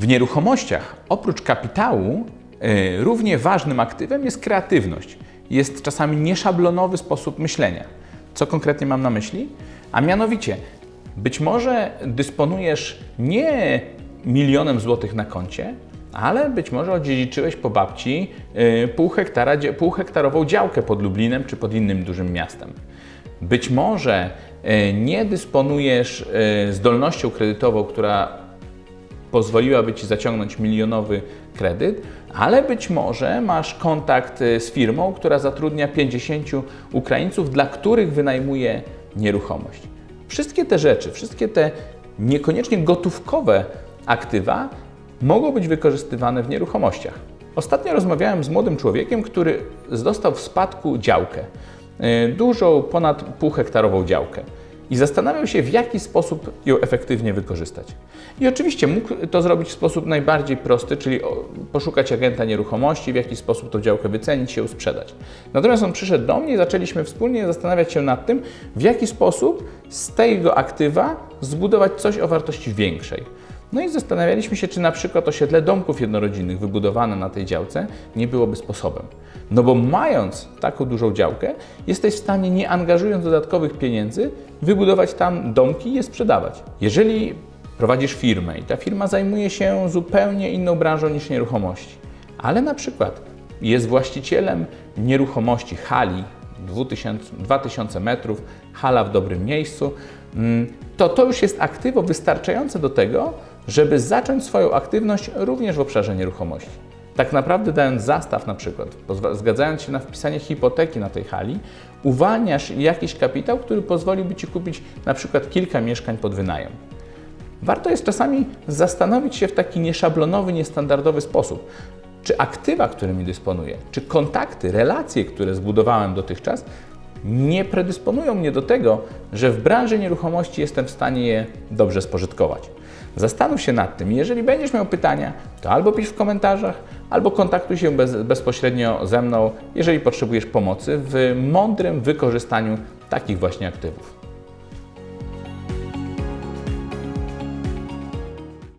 W nieruchomościach oprócz kapitału y, równie ważnym aktywem jest kreatywność. Jest czasami nieszablonowy sposób myślenia. Co konkretnie mam na myśli? A mianowicie, być może dysponujesz nie milionem złotych na koncie, ale być może odziedziczyłeś po babci y, pół hektara, dzie- półhektarową działkę pod Lublinem czy pod innym dużym miastem. Być może y, nie dysponujesz y, zdolnością kredytową, która pozwoliłaby Ci zaciągnąć milionowy kredyt, ale być może masz kontakt y, z firmą, która zatrudnia 50 Ukraińców, dla których wynajmuje nieruchomość. Wszystkie te rzeczy, wszystkie te niekoniecznie gotówkowe aktywa mogą być wykorzystywane w nieruchomościach. Ostatnio rozmawiałem z młodym człowiekiem, który dostał w spadku działkę, y, dużą, ponad półhektarową działkę i zastanawiał się, w jaki sposób ją efektywnie wykorzystać. I oczywiście mógł to zrobić w sposób najbardziej prosty, czyli poszukać agenta nieruchomości, w jaki sposób tą działkę wycenić się sprzedać. Natomiast on przyszedł do mnie i zaczęliśmy wspólnie zastanawiać się nad tym, w jaki sposób z tego aktywa zbudować coś o wartości większej. No i zastanawialiśmy się, czy na przykład osiedle domków jednorodzinnych wybudowane na tej działce nie byłoby sposobem. No bo mając taką dużą działkę, jesteś w stanie, nie angażując dodatkowych pieniędzy, wybudować tam domki i je sprzedawać. Jeżeli prowadzisz firmę i ta firma zajmuje się zupełnie inną branżą niż nieruchomości, ale na przykład jest właścicielem nieruchomości hali 2000, 2000 metrów, hala w dobrym miejscu, mm, to to już jest aktywo wystarczające do tego, żeby zacząć swoją aktywność również w obszarze nieruchomości. Tak naprawdę dając zastaw na przykład, zgadzając się na wpisanie hipoteki na tej hali, uwalniasz jakiś kapitał, który pozwoliłby Ci kupić na przykład kilka mieszkań pod wynajem. Warto jest czasami zastanowić się w taki nieszablonowy, niestandardowy sposób, czy aktywa, którymi dysponuję, czy kontakty, relacje, które zbudowałem dotychczas, nie predysponują mnie do tego, że w branży nieruchomości jestem w stanie je dobrze spożytkować. Zastanów się nad tym. Jeżeli będziesz miał pytania, to albo pisz w komentarzach, albo kontaktuj się bez, bezpośrednio ze mną, jeżeli potrzebujesz pomocy w mądrym wykorzystaniu takich właśnie aktywów.